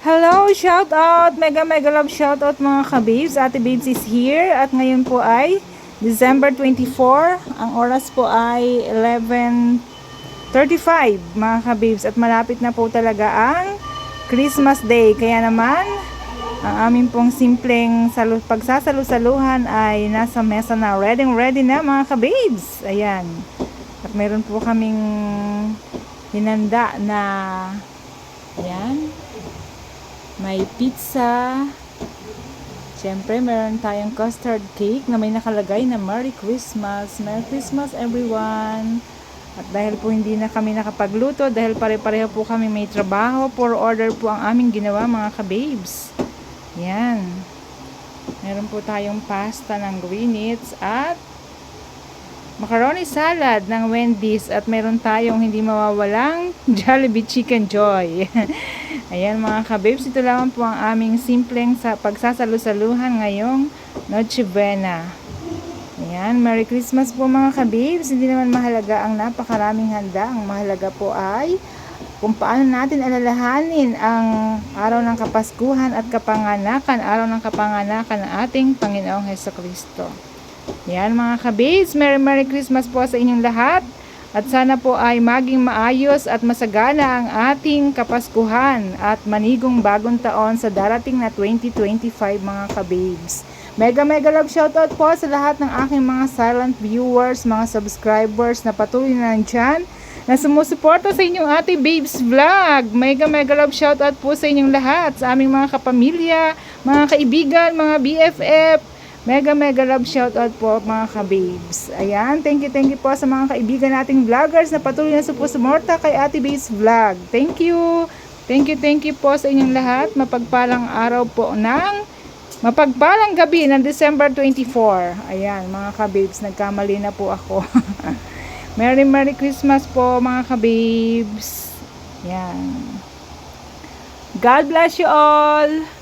Hello, shout out, mega mega love shout out mga kabibs. Ate Babes is here at ngayon po ay December 24. Ang oras po ay 11.35 mga kabibs at malapit na po talaga ang Christmas Day. Kaya naman, ang aming pong simpleng salu pagsasalu-saluhan ay nasa mesa na ready ready na mga kabibs. Ayan. At meron po kaming hinanda na ayan may pizza. Siyempre, meron tayong custard cake na may nakalagay na Merry Christmas. Merry Christmas everyone. At dahil po hindi na kami nakapagluto, dahil pare-pareho po kami may trabaho, for order po ang aming ginawa mga kababes. Yan. Meron po tayong pasta ng Greenwich at macaroni salad ng Wendy's at meron tayong hindi mawawalang Jollibee Chicken Joy. Ayan mga kababes, ito lang po ang aming simpleng sa pagsasalu-saluhan ngayong Noche Buena. Ayan, Merry Christmas po mga kababes. Hindi naman mahalaga ang napakaraming handa. Ang mahalaga po ay kung paano natin alalahanin ang araw ng Kapaskuhan at kapanganakan, araw ng kapanganakan ng ating Panginoong Heso Kristo. Yan mga kabis, Merry Merry Christmas po sa inyong lahat. At sana po ay maging maayos at masagana ang ating Kapaskuhan at manigong bagong taon sa darating na 2025 mga kababes. Mega mega love shoutout po sa lahat ng aking mga silent viewers, mga subscribers na patuloy na nandyan na sumusuporta sa inyong ate babes vlog. Mega mega love shoutout po sa inyong lahat, sa aming mga kapamilya, mga kaibigan, mga BFF, Mega mega love shoutout po mga ka-babes. Ayan, thank you, thank you po sa mga kaibigan nating vloggers na patuloy na suporta kay Ate Babes Vlog. Thank you. Thank you, thank you po sa inyong lahat. Mapagpalang araw po ng mapagpalang gabi ng December 24. Ayan, mga ka-babes, nagkamali na po ako. Merry Merry Christmas po mga ka-babes. Yan. God bless you all.